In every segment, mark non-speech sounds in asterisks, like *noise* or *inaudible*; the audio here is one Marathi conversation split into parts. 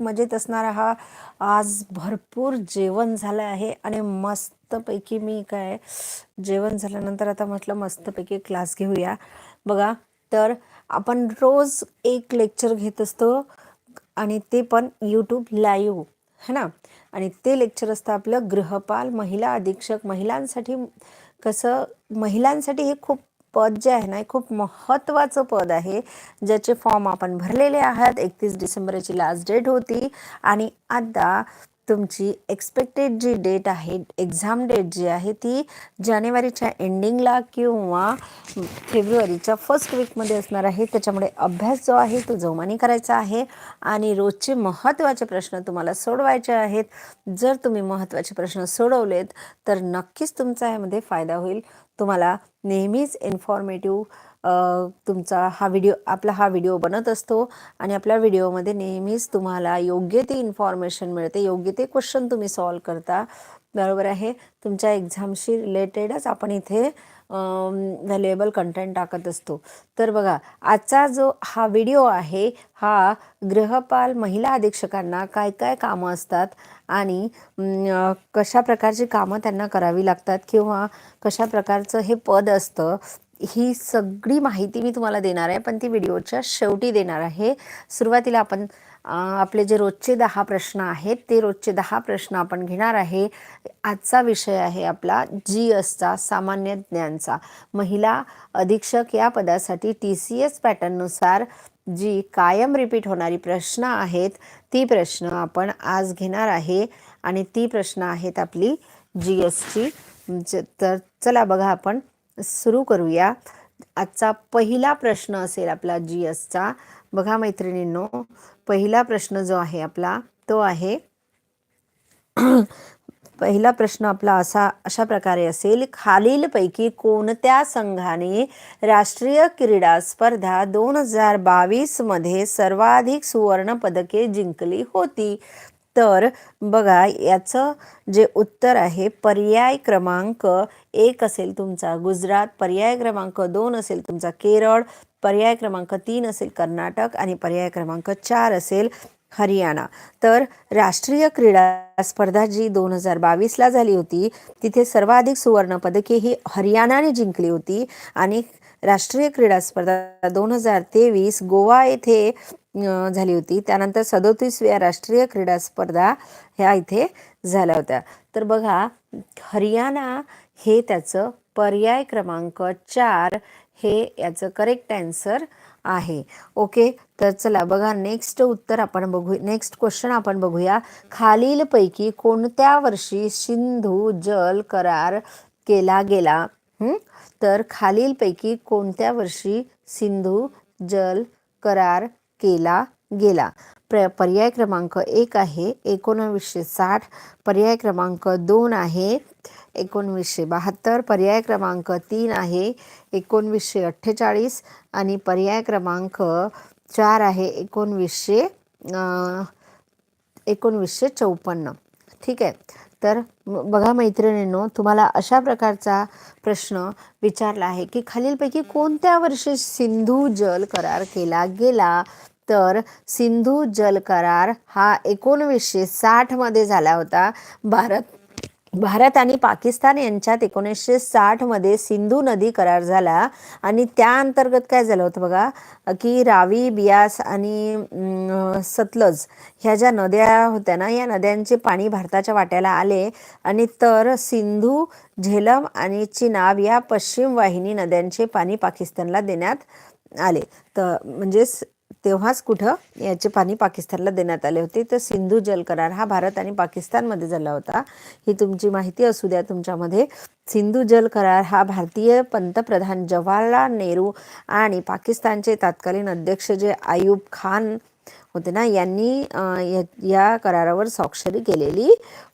मजेत असणारा हा आज भरपूर जेवण झालं आहे आणि मस्तपैकी मी काय जेवण झाल्यानंतर आता म्हटलं मस्तपैकी क्लास घेऊया. बघा तर आपण रोज एक लेक्चर घेत असतो आणि ते पण यूट्यूब लाईव्ह है ना? आणि ते लेक्चर असतं आपलं गृहपाल महिला अधीक्षक महिलांसाठी कसं महिलांसाठी हे खूप पद जे आहे ना हे खूप महत्त्वाचं पद आहे. ज्याचे फॉर्म आपण भरलेले आहात. एकतीस डिसेंबरची लास्ट डेट होती. आणि आता तुमची एक्सपेक्टेड जी डेट आहे एक्झाम डेट जी आहे ती जानेवारीच्या एंडिंगला किंवा फेब्रुवारीच्या फर्स्ट वीकमध्ये असणार आहे. त्याच्यामुळे अभ्यास जो आहे तो जोमाने करायचा आहे. आणि रोजचे महत्त्वाचे प्रश्न तुम्हाला सोडवायचे आहेत. जर तुम्ही महत्त्वाचे प्रश्न सोडवलेत तर नक्कीच तुमचा यामध्ये फायदा होईल. तुम्हाला नेहमीच इन्फॉर्मेटिव्ह तुमचा हा व्हिडिओ आपला हा व्हिडिओ बनत असतो. आणि आपल्या व्हिडिओमध्ये नेहमीच तुम्हाला योग्य ती इन्फॉर्मेशन मिळते योग्य ते क्वेश्चन तुम्ही सॉल्व करता. बरोबर आहे? तुमच्या एक्झामशी रिलेटेडच आपण इथे व्हॅल्युएबल कंटेंट टाकत असतो. तर बघा आजचा जो हा व्हिडिओ आहे हा गृहपाल महिला अधीक्षकांना काय काय कामं असतात आणि कशा प्रकारची कामं त्यांना करावी लागतात किंवा कशा प्रकारचं हे पद असतं ही सगळी माहिती मी तुम्हाला देणार आहे. पण ती व्हिडिओच्या शेवटी देणार आहे. सुरुवातीला आपण आपले जे रोजचे दहा प्रश्न आहेत ते रोजचे दहा प्रश्न आपण घेणार आहे. आजचा विषय आहे आपला जी एसचा सामान्य ज्ञानचा. महिला अधीक्षक या पदासाठी टी सी एस पॅटर्ननुसार जी कायम रिपीट होणारी प्रश्न आहेत ती प्रश्न आपण आज घेणार आहे. आणि ती प्रश्न आहेत आपली जी एसची तर चला बघा आपण सुरू करूया. आजचा पहिला प्रश्न असेल आपला जी एसचा बघा मैत्रिणींनो पहिला प्रश्न जो आहे आपला तो आहे *clears throat* पहिला प्रश्न आपला असा अशा प्रकारे असेल खालीलपैकी कोणत्या संघाने राष्ट्रीय क्रीडा स्पर्धा दोन हजार बावीसमध्ये सर्वाधिक सुवर्ण पदके जिंकली होती? तर बघा याचं जे उत्तर आहे पर्याय क्रमांक एक असेल तुमचा गुजरात पर्याय क्रमांक दोन असेल तुमचा केरळ पर्याय क्रमांक तीन असेल कर्नाटक आणि पर्याय क्रमांक चार असेल हरियाणा. तर राष्ट्रीय क्रीडा स्पर्धा जी दोन हजार बावीसला झाली होती तिथे सर्वाधिक सुवर्ण पदके ही हरियाणाने जिंकली होती आणि राष्ट्रीय क्रीडा स्पर्धा दोन हजार तेवीस गोवा येथे झाली होती. त्यानंतर सदोतीसव्या राष्ट्रीय क्रीडा स्पर्धा ह्या इथे झाल्या होत्या. तर बघा हरियाणा हे त्याचं पर्याय क्रमांक चार हे याचं करेक्ट ॲन्सर आहे. ओके तर चला बघा नेक्स्ट उत्तर आपण बघू नेक्स्ट क्वेश्चन आपण बघूया. खालीलपैकी कोणत्या वर्षी सिंधू जल करार केला गेला? तर खालीलपैकी कोणत्या वर्षी सिंधू जल करार केला गेला? प्र पर्याय क्रमांक एक आहे एकोणवीसशे साठ. पर्याय क्रमांक दोन आहे एकोणवीसशे बहात्तर पर्याय क्रमांक तीन आहे एकोणवीसशे अठ्ठेचाळीस आणि पर्याय क्रमांक चार आहे एकोणवीसशे एकोणवीसशे चौपन्न. ठीक आहे. तर बघा मैत्रिणींनो तुम्हाला अशा प्रकारचा प्रश्न विचारला आहे की खालीलपैकी कोणत्या वर्षी सिंधू जल करार केला गेला? तर सिंधू जल करार हा एकोणवीसशे साठमध्ये झाला होता. भारत भारत आणि पाकिस्तान यांच्यात एकोणीसशे साठमध्ये सिंधू नदी करार झाला. आणि त्या अंतर्गत काय झालं होतं बघा? की रावी बियास आणि सतलज ह्या ज्या नद्या होत्या ना या नद्यांचे पाणी भारताच्या वाट्याला आले. आणि तर सिंधू झेलम आणि चिनाब या पश्चिम वाहिनी नद्यांचे पाणी पाकिस्तानला देण्यात आले. तर म्हणजेच तेव्हाच कुठं याचे पाणी पाकिस्तानला देण्यात आले होते. तर सिंधू जल करार हा भारत आणि पाकिस्तानमध्ये झाला होता. ही तुमची माहिती असू द्या तुमच्यामध्ये. सिंधू जल करार हा भारतीय पंतप्रधान जवाहरलाल नेहरू आणि पाकिस्तानचे तत्कालीन अध्यक्ष जे आयुब खान होते ना यांनी या करारावर स्वाक्षरी केलेली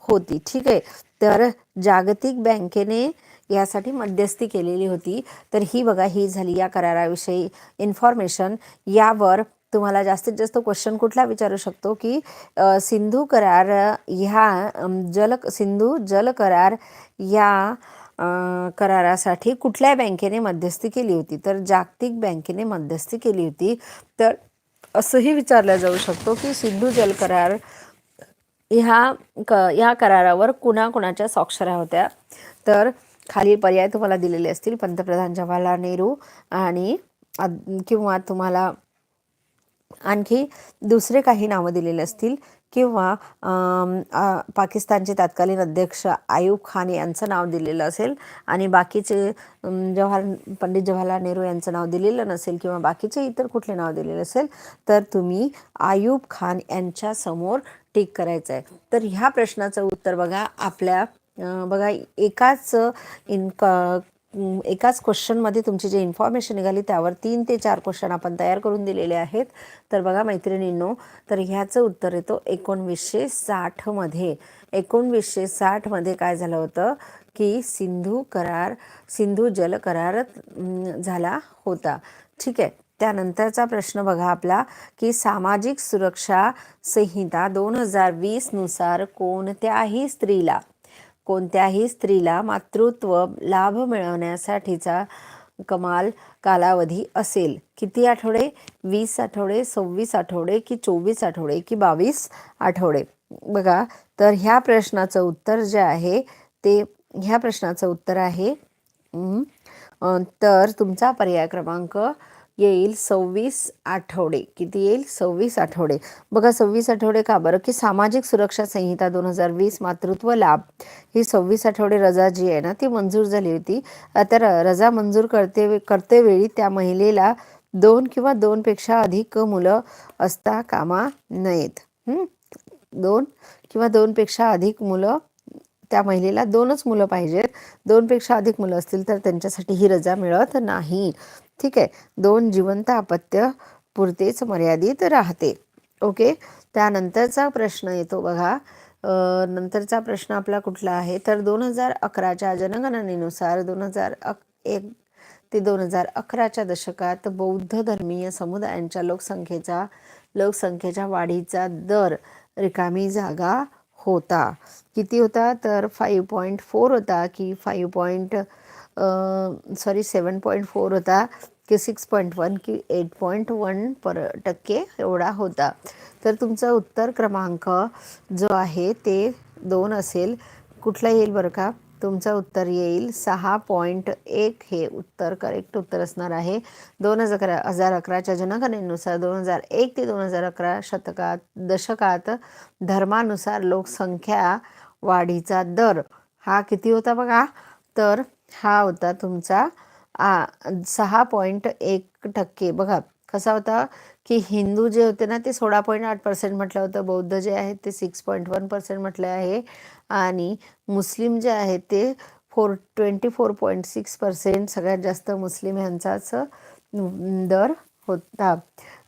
होती. ठीक आहे. तर जागतिक बँकेने यासाठी मध्यस्थी केलेली होती. तर ही बघा ही झाली या कराराविषयी इन्फॉर्मेशन यावर तुम्हाला जास्तीत जास्त क्वेश्चन कुठला विचारू शकतो की सिंधू करार ह्या जल सिंधू जल करार या करारासाठी कुठल्या बँकेने मध्यस्थी केली होती? तर जागतिक बँकेने मध्यस्थी केली होती. तर असंही विचारलं जाऊ शकतो की सिंधू जल करार ह्या क ह्या करारावर कुणाकुणाच्या स्वाक्षऱ्या होत्या? तर खाली पर्याय तुम्हाला दिलेले असतील. पंतप्रधान जवाहरलाल नेहरू आणि किंवा तुम्हाला आणखी दुसरे काही नावं दिलेले असतील किंवा पाकिस्तानचे तत्कालीन अध्यक्ष आयुब खान यांचं नाव दिलेलं असेल आणि बाकीचे जवाहर पंडित जवाहरलाल नेहरू यांचं नाव दिलेलं नसेल किंवा बाकीचे इतर कुठले नाव दिलेलं असेल तर तुम्ही आयूब खान यांच्या समोर टिक करायचं आहे. तर ह्या प्रश्नाचं उत्तर बघा आपल्या बघा एकाच इन एकाच क्वेश्चनमध्ये तुमची जी इन्फॉर्मेशन निघाली त्यावर तीन ते चार क्वेश्चन आपण तयार करून दिलेले आहेत. तर बघा मैत्रिणींनो तर ह्याचं उत्तर येतो एकोणवीसशे साठमध्ये एकोणवीसशे साठमध्ये काय झालं होतं की सिंधू करार सिंधू जल करार झाला होता. ठीक आहे. त्यानंतरचा प्रश्न बघा आपला की सामाजिक सुरक्षा संहिता दोन हजार वीसनुसार कोणत्याही स्त्रीला कोणत्याही स्त्रीला मातृत्व लाभ मिळवण्यासाठीचा कमाल कालावधी असेल. किती आठवडे? वीस आठवडे सव्वीस आठवडे की चोवीस आठवडे की बावीस आठवडे? बघा तर ह्या प्रश्नाचं उत्तर जे आहे ते ह्या प्रश्नाचं उत्तर आहे तर तुमचा पर्याय क्रमांक येईल सव्वीस आठवडे. किती येईल? सव्वीस आठवडे. बघा सव्वीस आठवडे का बरं? की सामाजिक सुरक्षा संहिता दोन हजार वीस मातृत्व लाभ. ही सव्वीस आठवडे रजा जी आहे ना ती मंजूर झाली होती. तर रजा मंजूर करते करतेवेळी त्या महिलेला दोन किंवा दोनपेक्षा अधिक मुलं असता कामा नयेत. दोन किंवा दोनपेक्षा अधिक मुलं त्या महिलेला दोनच मुलं पाहिजेत. दोनपेक्षा अधिक मुलं असतील तर त्यांच्यासाठी ही रजा मिळत नाही. ठीक आहे. दोन जिवंत अपत्य पुरतेच मर्यादित राहते. ओके? त्यानंतरचा प्रश्न येतो बघा. नंतरचा प्रश्न आपला कुठला आहे? तर दोन हजार अकराच्या जनगणनेनुसार दोन हजार अक एक ते दोन हजार अकराच्या दशकात बौद्ध धर्मीय समुदायांच्या लोकसंख्येचा लोकसंख्येच्या वाढीचा दर रिकामी जागा होता. किती होता? तर फाईव्ह पॉईंट फोर होता की five point sorry seven point four होता की सिक्स पॉईंट वन की एट पॉईंट वन पर टक्के एवढा होता. तर तुमचा उत्तर क्रमांक जो आहे ते दोन असेल. कुठला येईल बरं का? तुमचं उत्तर येईल सहा पॉईंट एक. हे उत्तर करेक्ट उत्तर असणार आहे. दोन हजार अकरा हजार अकराच्या जनगणनेनुसार दोन हजार एक ते दोन हजार अकरा शतकात दशकात धर्मानुसार लोकसंख्या वाढीचा दर हा किती होता बघा? तर हा होता तुमचा आ सहा पॉईंट एक टक्के. बघा कसा होता की हिंदू जे होते ना ते सोळा पॉईंट आठ पर्सेंट म्हटलं होतं बौद्ध जे आहेत ते सिक्स पॉईंट वन पर्सेंट म्हटलं आहे आणि मुस्लिम जे आहेत ते four twenty four point six percent सगळ्यात जास्त मुस्लिम ह्यांचाच दर होता.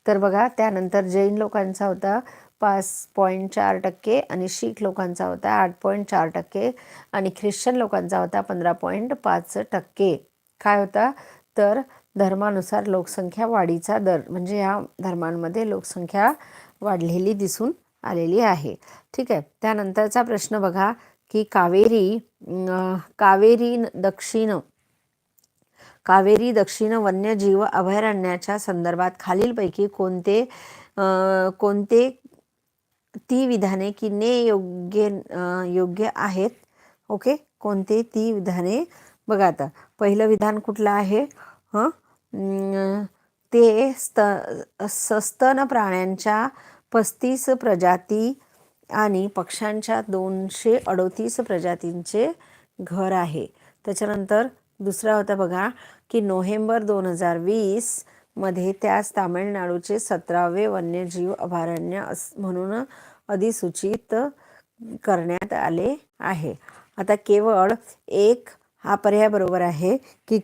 तर बघा त्यानंतर जैन लोकांचा होता पाच पॉईंट चार टक्के आणि शीख लोकांचा होता आठ पॉईंट चार टक्के आणि ख्रिश्चन लोकांचा होता पंधरा पॉईंट पाच टक्के. काय होता? तर धर्मानुसार लोकसंख्या वाढीचा दर म्हणजे या धर्मांमध्ये लोकसंख्या वाढलेली दिसून आलेली आहे. ठीक आहे त्यानंतरचा प्रश्न बघा की कावेरी कावेरी न- दक्षिण कावेरी दक्षिण वन्यजीव अभयारण्याच्या संदर्भात खालीलपैकी कोणते कोणते ती विधाने की ने योग्य योग्य आहेत. ओके? कोणते? ती विधाने. बघा आता पहिलं विधान कुठलं आहे? हं? ते स्त सस्तन प्राण्यांच्या पस्तीस प्रजाती आणि पक्ष्यांच्या दोनशे अडोतीस प्रजातींचे घर आहे. त्याच्यानंतर दुसरा होता बघा की नोव्हेंबर दोन हजार वीस मध्ये त्यास तामिळनाडूचे सतरावे वन्यजीव अभयारण्य अस म्हणून अधिसूचित करण्यात आले आहे. आता केवळ एक हा पर्याय बरोबर आहे की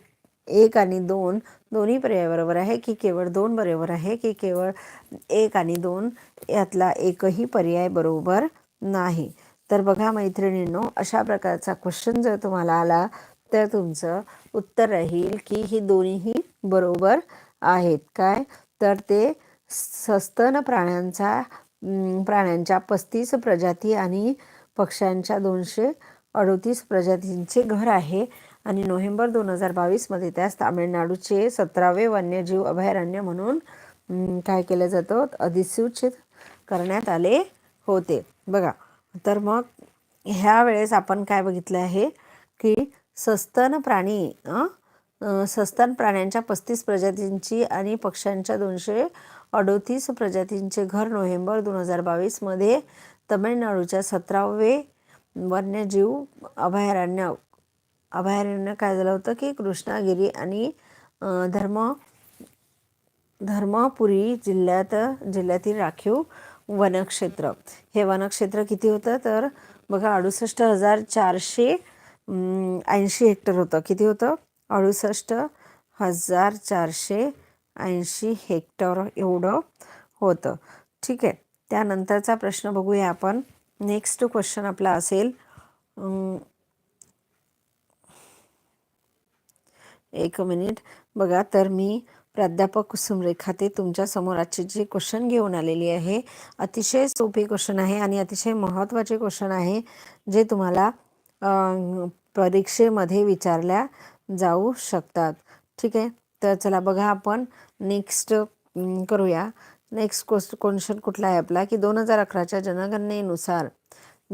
एक आणि दोन दोन्ही पर्याय बरोबर आहे की केवळ दोन बरोबर आहे की केवळ एक आणि दोन यातला एकही पर्याय बरोबर नाही. तर बघा मैत्रिणींनो अशा प्रकारचा क्वेश्चन जर तुम्हाला आला तर तुमचं उत्तर राहील की ही दोन्हीही बरोबर आहेत काय? तर ते सस्तन प्राण्यांचा प्राण्यांच्या पस्तीस प्रजाती आणि पक्ष्यांच्या दोनशे अडोतीस प्रजातींचे घर आहे. आणि नोव्हेंबर दोन हजार बावीसमध्ये त्यास तामिळनाडूचे सतरावे वन्यजीव अभयारण्य म्हणून काय केलं जातं? अधिसूचित करण्यात आले होते. बघा तर मग ह्या वेळेस आपण काय बघितलं आहे? की सस्तन प्राणी सस्तन प्राण्यांच्या पस्तीस प्रजातींची आणि पक्ष्यांच्या दोनशे अडोतीस प्रजातींचे घर नोव्हेंबर दोन हजार बावीसमध्ये तमिळनाडूच्या सतरावे वन्यजीव अभयारण्य अभयारण्य काय झालं होतं की कृष्णागिरी आणि धर्म धर्मपुरी जिल्ह्यात जिल्ह्यातील राखीव वनक्षेत्र. हे वनक्षेत्र किती होतं? तर बघा अडुसष्ट हजार चारशे ऐंशी हेक्टर होतं. किती होतं? अडुसष्ट हजार चारशे ऐंशी हेक्टर एवढं होतं. ठीक आहे. त्यानंतरचा प्रश्न बघूया आपण. नेक्स्ट क्वेश्चन आपला असेल. एक मिनिट बघा तर मी प्राध्यापक कुसुमरेखा ते तुमच्यासमोर आजचे जे क्वेश्चन घेऊन आलेली आहे अतिशय सोपे क्वेश्चन आहे आणि अतिशय महत्त्वाचे क्वेश्चन आहे जे तुम्हाला परीक्षेमध्ये विचारल्या. जाऊ शकतात. ठीक आहे? तर चला बघा आपण नेक्स्ट करूया. नेक्स्ट क्वेश्च क्वेश्चन कुठला आहे आपला? की दोन हजार अकराच्या जनगणनेनुसार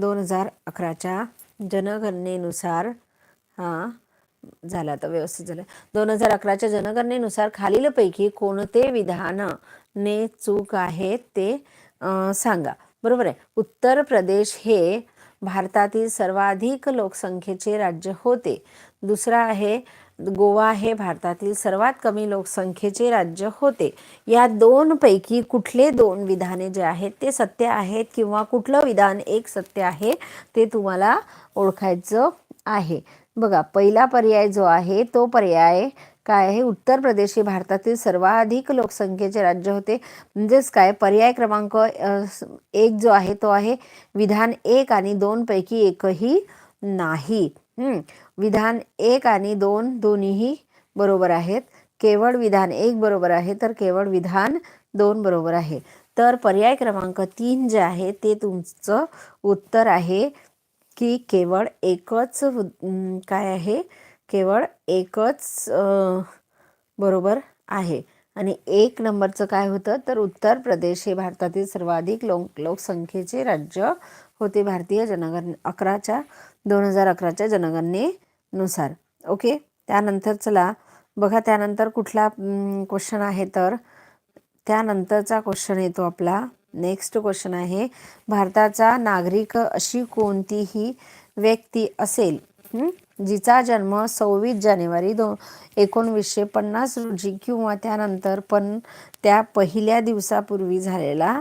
दोन हजार अकराच्या जनगणनेनुसार हां झालं आता व्यवस्थित झालं. दोन हजार अकराच्या जनगणनेनुसार खालीलपैकी कोणते विधान ने चूक आहे ते सांगा. बरोबर आहे? उत्तर प्रदेश हे भारतातील सर्वाधिक लोकसंख्येचे राज्य होते. दुसरा आहे गोवा हे भारतातील सर्वात कमी लोकसंख्येचे राज्य होते. या दोनपैकी कुठले दोन विधाने जे आहेत ते सत्य आहेत किंवा कुठलं विधान एक सत्य आहे ते तुम्हाला ओळखायचं आहे. बघा पहिला पर्याय जो आहे तो पर्याय काय आहे? उत्तर प्रदेश हे भारतातील सर्वाधिक लोकसंख्येचे राज्य होते. म्हणजेच काय? पर्याय क्रमांक एक जो आहे तो आहे विधान एक आणि दोनपैकी एकही नाही. विधान एक आणि दोन दोन्हीही बरोबर आहेत. केवळ विधान एक बरोबर आहे तर केवळ विधान दोन बरोबर आहे. तर पर्याय क्रमांक तीन जे आहे ते तुमचं उत्तर आहे की केवळ एकच काय आहे? केवळ एकच बरोबर आहे. आणि एक नंबरचं काय होतं? तर उत्तर प्रदेश हे भारतातील सर्वाधिक लोक लोकसंख्येचे राज्य होते. भारतीय जनगण अकराच्या दोन हजार अकराच्या जनगणनेनुसार. ओके? त्यानंतर चला बघा त्यानंतर कुठला क्वेश्चन आहे तर. त्यानंतरचा क्वेश्चन येतो आपला. नेक्स्ट क्वेश्चन आहे भारताचा नागरिक अशी कोणतीही व्यक्ती असेल जिचा जन्म सव्वीस जानेवारी दो एकोणवीसशे पन्नास रोजी किंवा त्यानंतर पण त्या पहिल्या दिवसापूर्वी झालेला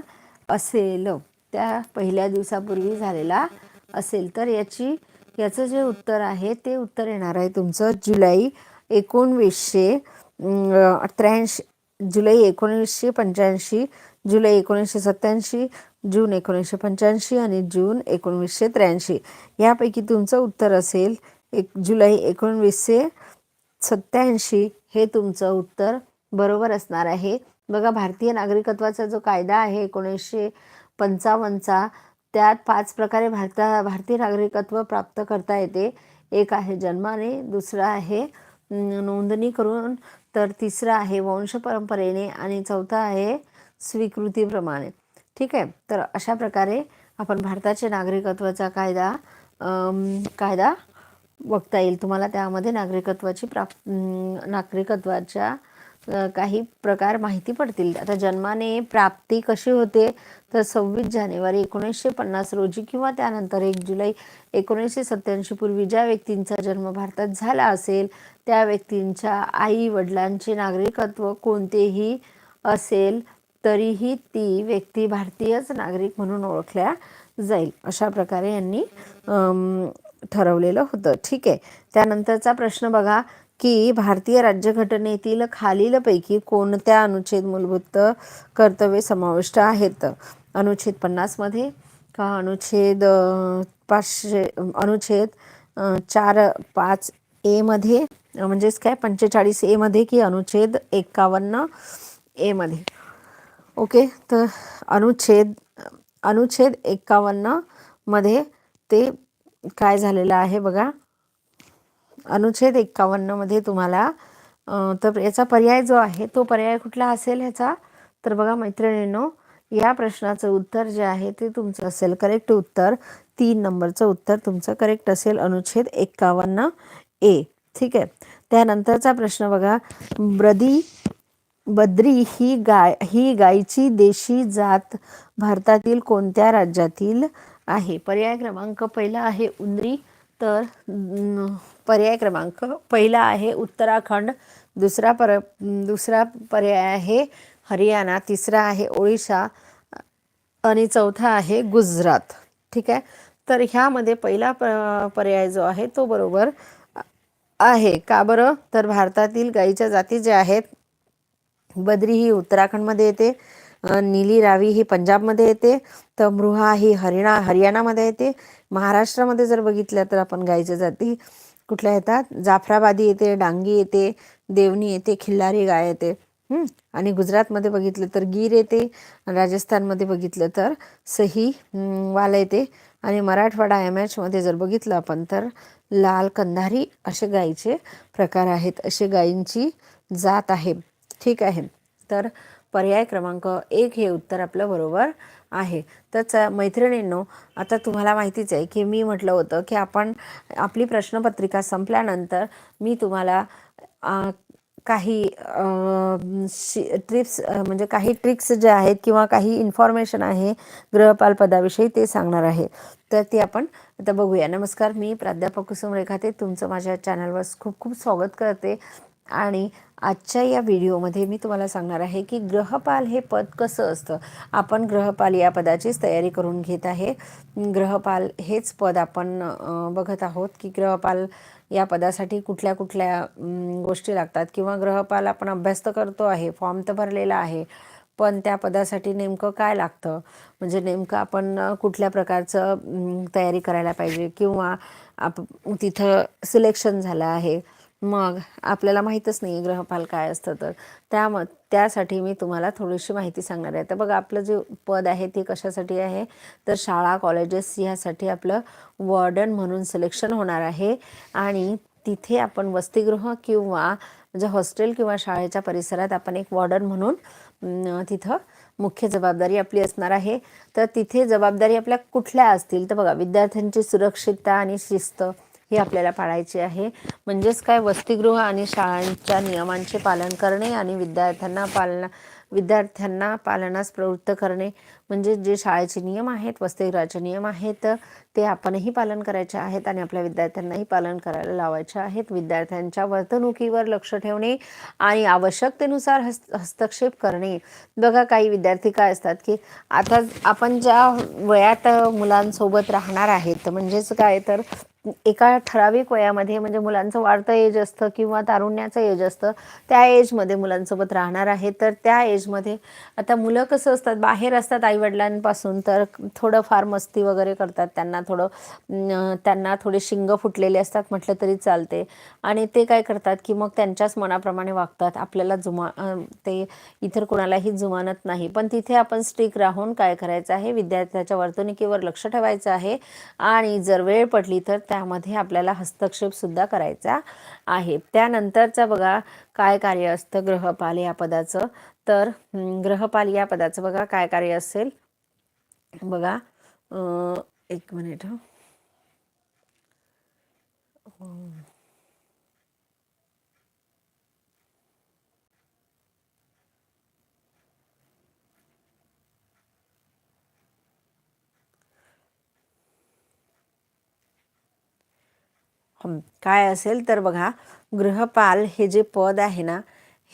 असेल. त्या पहिल्या दिवसापूर्वी झालेला असेल. तर याची याचं जे उत्तर आहे ते उत्तर येणार आहे तुमचं जुलै एकोणवीसशे त्र्याऐंशी जुलै एकोणीसशे पंच्याऐंशी जुलै एकोणीसशे सत्त्याऐंशी जून एकोणीसशे पंच्याऐंशी आणि जून एकोणवीसशे त्र्याऐंशी. यापैकी तुमचं उत्तर असेल एक जुलै एकोणवीसशे सत्त्याऐंशी हे तुमचं उत्तर बरोबर असणार आहे. बघा भारतीय नागरिकत्वाचा जो कायदा आहे एकोणीसशे पंचावन्नचा त्यात पाच प्रकारे भारता भारतीय नागरिकत्व प्राप्त करता येते. एक आहे जन्माने दुसरं आहे नोंदणी करून तर तिसरं आहे वंश परंपरेने आणि चौथा आहे स्वीकृतीप्रमाणे ठीक आहे? तर अशा प्रकारे आपण भारताचे नागरिकत्वाचा कायदा कायदा बघता येईल. तुम्हाला त्यामध्ये नागरिकत्वाची प्राप नागरिकत्वाच्या काही प्रकार माहिती पडतील. आता जन्माने प्राप्ती कशी होते तर सव्वीस जानेवारी एकोणीसशे पन्नास रोजी किंवा त्यानंतर एक जुलै एकोणीसशे सत्त्याऐंशी पूर्वी ज्या व्यक्तींचा जन्म भारतात झाला असेल त्या व्यक्तींच्या आई वडिलांचे नागरिकत्व कोणतेही असेल तरीही ती व्यक्ती भारतीयच नागरिक म्हणून ओळखल्या जाईल अशा प्रकारे यांनी ठरवलेलं होतं. ठीक आहे. त्यानंतरचा प्रश्न बघा. की भारतीय राज्यघटनेतील खालीलपैकी कोणत्या अनुच्छेद मूलभूत कर्तव्ये समाविष्ट आहेत? अनुच्छेद पन्नासमध्ये का अनुच्छेद पाचशे अनुच्छेद चार पाच एमध्ये म्हणजेच काय? पंचेचाळीस एमध्ये की अनुच्छेद एकावन्न एमध्ये ओके तर अनुच्छेद अनुच्छेद एकावन्नमध्ये ते काय झालेलं आहे बघा? अनुच्छेद एक्कावन्नमध्ये तुम्हाला तर याचा पर्याय जो आहे तो पर्याय कुठला असेल ह्याचा? तर बघा मैत्रिणींनो या प्रश्नाचं उत्तर जे आहे ते तुमचं असेल करेक्ट उत्तर. तीन नंबरचं उत्तर तुमचं करेक्ट असेल अनुच्छेद एक्कावन्न ए. ठीक आहे? त्यानंतरचा प्रश्न बघा. ब्रदी बद्री ही गाय ही गायची देशी जात भारतातील कोणत्या राज्यातील आहे? पर्याय क्रमांक पहिला आहे उंदरी तर पर्याय क्रमांक पहिला आहे उत्तराखंड दुसरा पर दुसरा पर्याय आहे हरियाणा तिसरा आहे ओडिशा आणि चौथा आहे गुजरात. ठीक आहे? तर ह्यामध्ये पहिला प पर्याय जो आहे तो बरोबर आहे. का बरं? तर भारतातील गाईच्या जाती ज्या आहेत बद्री ही उत्तराखंडमध्ये येते नीली रावी ही पंजाबमध्ये येते तर मृहा ही हरिणा हरियाणामध्ये येते. महाराष्ट्रामध्ये जर बघितलं तर आपण गाईच्या जाती कुठल्या येतात? जाफराबादी येते डांगी येते देवणी येते खिल्लारी गाय येते. आणि गुजरातमध्ये बघितलं तर गीर येते राजस्थानमध्ये बघितलं तर सही वाला वाल येते. आणि मराठवाडा एम एचमध्ये जर बघितलं आपण तर लाल कंधारी असे गायीचे प्रकार आहेत. असे गायींची जात आहे. ठीक आहे. तर पर्याय क्रमांक एक हे उत्तर आपलं बरोबर. आहे. तर मैत्रिणींनो आता तुम्हाला माहितीच आहे की मी म्हटलं होतं की आपण आपली प्रश्नपत्रिका संपल्यानंतर मी तुम्हाला आ, काही ट्रिप्स म्हणजे काही ट्रिक्स जे आहेत किंवा काही इन्फॉर्मेशन आहे गृहपाल पदाविषयी ते सांगणार आहे. तर ते आपण आता बघूया. नमस्कार मी प्राध्यापक कुसुम रेखाते तुमचं माझ्या चॅनलवर खूप खूप स्वागत करते. आणि आजच्या या व्हिडिओमध्ये मी तुम्हाला सांगणार आहे की ग्रहपाल हे पद कसं असतं. आपण ग्रहपाल या पदाचीच तयारी करून घेत आहे. ग्रहपाल हेच पद आपण बघत आहोत की ग्रहपाल या पदासाठी कुठल्या कुठल्या गोष्टी लागतात किंवा ग्रहपाल आपण अभ्यास तर करतो आहे फॉर्म तर भरलेला आहे पण त्या पदासाठी नेमकं काय लागतं? म्हणजे नेमकं आपण कुठल्या प्रकारचं तयारी करायला पाहिजे? किंवा आप तिथं सिलेक्शन झालं आहे. मग आपल्याला माहीतच नाही ग्रहपाल काय असतं तर. त्या त्यासाठी मी तुम्हाला थोडीशी माहिती सांगणार आहे. तर बघा आपलं जे पद आहे ते कशासाठी आहे? तर शाळा कॉलेजेस ह्यासाठी आपलं वॉर्डन म्हणून सिलेक्शन होणार आहे. आणि तिथे आपण वसतिगृह किंवा म्हणजे हॉस्टेल किंवा शाळेच्या परिसरात आपण एक वॉर्डन म्हणून तिथं मुख्य जबाबदारी आपली असणार आहे. तर तिथे जबाबदारी आपल्या कुठल्या असतील? तर बघा विद्यार्थ्यांची सुरक्षितता आणि शिस्त ही आपल्याला पाळायची आहे. म्हणजेच काय? वसतिगृह आणि शाळांच्या नियमांचे पालन करणे आणि विद्यार्थ्यांना पालना विद्यार्थ्यांना पालनास प्रवृत्त करणे. म्हणजे जे शाळेचे नियम आहेत वसतिगृहाचे नियम आहेत ते आपणही पालन करायचे आहेत आणि आपल्या विद्यार्थ्यांनाही पालन करायला लावायचे आहेत. विद्यार्थ्यांच्या वर्तणुकीवर लक्ष ठेवणे आणि आवश्यकतेनुसार हस्त हस्तक्षेप करणे. बघा काही विद्यार्थी काय असतात की आता आपण ज्या वयात मुलांसोबत राहणार आहेत म्हणजेच काय तर एका ठराविक वयामध्ये म्हणजे मुलांचं वाढतं एज असतं किंवा तारुण्याचं एज असतं त्या एजमध्ये मुलांसोबत राहणार आहे तर त्या एजमध्ये आता मुलं कसं असतात बाहेर असतात आईवडिलांपासून तर थोडं फार मस्ती वगैरे करतात. त्यांना थोडं त्यांना थोडे शिंग फुटलेले असतात म्हटलं तरी चालते. आणि ते काय करतात की मग त्यांच्याच मनाप्रमाणे वागतात. आपल्याला जुमा ते इतर कोणालाही जुमानत नाही. पण तिथे आपण स्टिक राहून काय करायचं आहे? विद्यार्थ्याच्या वर्तणुकीवर लक्ष ठेवायचं आहे. आणि जर वेळ पडली तर त्यामध्ये आपल्याला हस्तक्षेपसुद्धा करायचा आहे. त्यानंतरचं बघा काय कार्य असतं? ग्रहपाल या पदाचं. तर ग्रहपाल या पदाचं बघा काय कार्य असेल. बघा अं, एक मिनिट काय असेल तर बघा गृहपाल हे जे पद आहे ना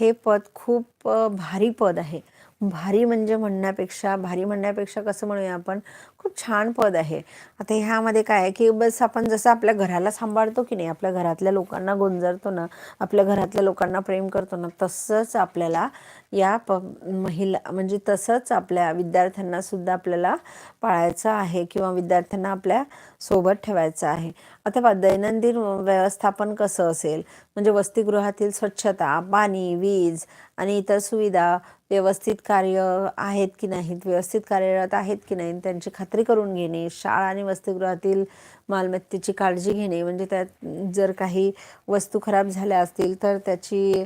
हे पद खूप भारी पद आहे. भारी म्हणजे म्हणण्यापेक्षा भारी म्हणण्यापेक्षा कसं म्हणूया आपण? खूप छान पद आहे. आता ह्यामध्ये काय आहे की बस आपण जसं आपल्या घराला सांभाळतो की नाही आपल्या घरातल्या लोकांना गोंजरतो ना आपल्या घरातल्या लोकांना प्रेम करतो ना तसंच आपल्याला या प महिला म्हणजे तसंच आपल्या विद्यार्थ्यांना सुद्धा आपल्याला पाळायचं आहे किंवा विद्यार्थ्यांना आपल्यासोबत ठेवायचं आहे. आता दैनंदिन व्यवस्थापन कसं असेल? म्हणजे वसतिगृहातील स्वच्छता पाणी वीज आणि इतर सुविधा व्यवस्थित कार्य आहेत की नाहीत व्यवस्थित कार्यरत आहेत की नाही त्यांची खात्री करून घेणे शाळा आणि वसतिगृहातील मालमत्तेची काळजी घेणे म्हणजे त्यात जर काही वस्तू खराब झाल्या असतील तर त्याची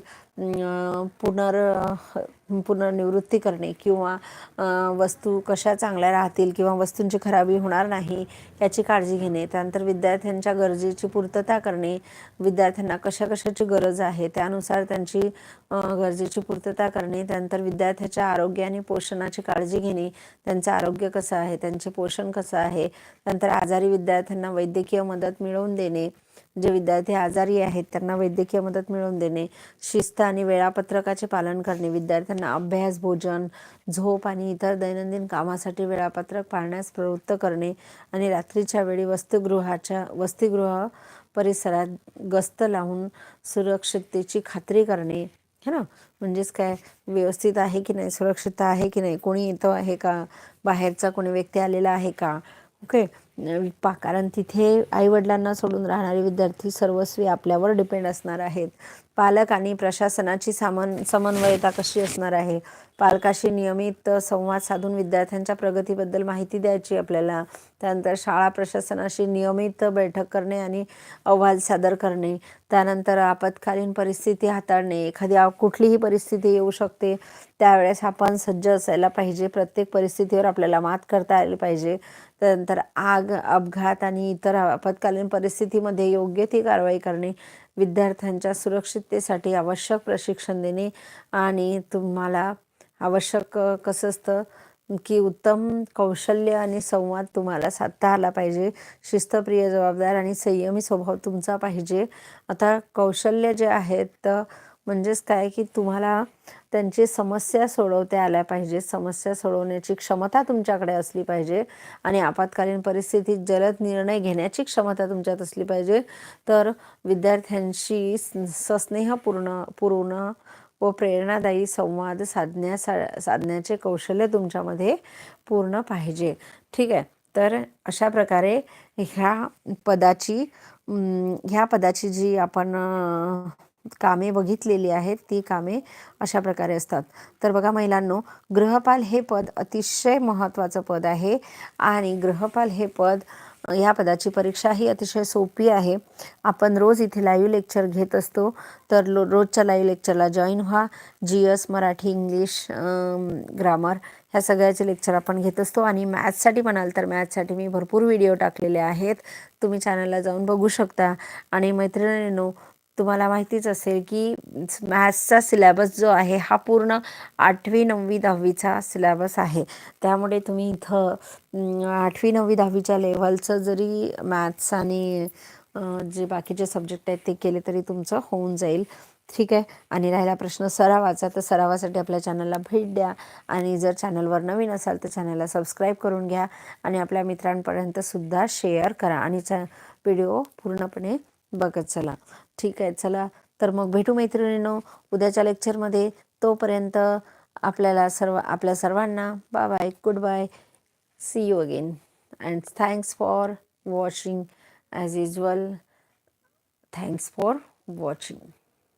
पुनर् पुनर्निवृत्ती करणे किंवा वस्तू कशा चांगल्या राहतील किंवा वस्तूंची खराबी होणार नाही याची काळजी घेणे. त्यानंतर विद्यार्थ्यांच्या गरजेची पूर्तता करणे. विद्यार्थ्यांना कशा कशाची गरज आहे त्यानुसार त्यांची गरजेची पूर्तता करणे. त्यानंतर विद्यार्थ्याच्या आरोग्य आणि पोषणाची काळजी घेणे. त्यांचं आरोग्य कसं आहे? त्यांचे पोषण कसं आहे? त्यानंतर आजारी विद्यार्थ्यांना वैद्यकीय मदत मिळवून देणे. जे विद्यार्थी आजारी आहेत त्यांना वैद्यकीय मदत मिळवून देणे शिस्त आणि वेळापत्रकाचे पालन करणे विद्यार्थ्यांना अभ्यास भोजन झोप आणि इतर दैनंदिन कामासाठी वेळापत्रक पाळण्यास प्रवृत्त करणे आणि रात्रीच्या वेळी वसतिगृहाच्या वसतिगृह परिसरात गस्त लावून सुरक्षिततेची खात्री करणे है ना? म्हणजेच काय? व्यवस्थित आहे की नाही? सुरक्षितता आहे की नाही? कोणी येतं आहे का? बाहेरचा कोणी व्यक्ती आलेला आहे का? ओके. पा कारण तिथे आईवडिलांना सोडून राहणारे विद्यार्थी सर्वस्वी आपल्यावर डिपेंड असणार आहेत. पालक आणि प्रशासनाची सामन समन्वयता कशी असणार आहे? पालकाशी नियमित संवाद साधून विद्यार्थ्यांच्या प्रगतीबद्दल माहिती द्यायची आपल्याला. त्यानंतर शाळा प्रशासनाशी नियमित बैठक करणे आणि अहवाल सादर करणे. त्यानंतर आपत्कालीन परिस्थिती हाताळणे. एखादी कुठलीही परिस्थिती येऊ शकते. त्यावेळेस आपण सज्ज असायला पाहिजे. प्रत्येक परिस्थितीवर आपल्याला मात करता आली पाहिजे. त्यानंतर आग अपघात आणि इतर आपत्कालीन परिस्थितीमध्ये योग्य ती कारवाई करणे. विद्यार्थ्यांच्या सुरक्षिततेसाठी आवश्यक प्रशिक्षण देणे आणि तुम्हाला आवश्यक कसं असतं की उत्तम कौशल्य आणि संवाद तुम्हाला साधता आला पाहिजे. शिस्तप्रिय जबाबदार आणि संयमी स्वभाव तुमचा पाहिजे. आता कौशल्य जे आहेत तर म्हणजेच काय की तुम्हाला त्यांची समस्या सोडवता आल्या पाहिजे. समस्या सोडवण्याची क्षमता तुमच्याकडे असली पाहिजे आणि आपत्कालीन परिस्थितीत जलद निर्णय घेण्याची क्षमता तुमच्यात असली पाहिजे. तर विद्यार्थ्यांशी सस्नेहपूर्ण पूर्ण व प्रेरणादायी संवाद साधण्या सा- साधण्याचे कौशल्य तुमच्यामध्ये पूर्ण पाहिजे. ठीक आहे. तर अशा प्रकारे ह्या पदाची ह्या पदाची जी आपण कामे बघितलेली आहेत ती कामे अशा प्रकारे असतात. तर बघा महिलांनो ग्रहपाल हे पद अतिशय महत्त्वाचं पद आहे आणि ग्रहपाल हे पद या पदाची परीक्षा ही अतिशय सोपी आहे. आपण रोज इथे लाईव्ह लेक्चर घेत असतो. तर लो रोजच्या लाईव्ह लेक्चरला जॉईन व्हा. G S Marathi English grammar ह्या सगळ्याचे लेक्चर आपण घेत असतो. आणि मॅथ्ससाठी म्हणाल तर मॅथ्ससाठी मी भरपूर व्हिडिओ टाकलेले आहेत. तुम्ही चॅनलला जाऊन बघू शकता. आणि मैत्रिणींनो तुम्हाला माहितीच असेल की मॅथ्सचा सिलॅबस जो आहे हा पूर्ण आठवी नववी दहावीचा सिलॅबस आहे. त्यामुळे तुम्ही इथं आठवी नववी दहावीच्या लेव्हलचं जरी मॅथ्स आणि जे बाकीचे सब्जेक्ट आहेत ते केले तरी तुमचं होऊन जाईल. ठीक आहे? आणि राहिला प्रश्न सरावाचा तर सरावासाठी आपल्या चॅनलला भेट द्या. आणि जर चॅनलवर नवीन असाल तर चॅनलला सबस्क्राईब करून घ्या. आणि आपल्या मित्रांपर्यंतसुद्धा शेअर करा. आणि चा व्हिडिओ पूर्णपणे बघत चला. ठीक आहे चला. तर मग भेटू मैत्रिणींनो उद्याच्या लेक्चरमध्ये तोपर्यंत आपल्याला सर्व आपल्या सर्वांना bye bye goodbye see you again and thanks for watching as usual thanks for watching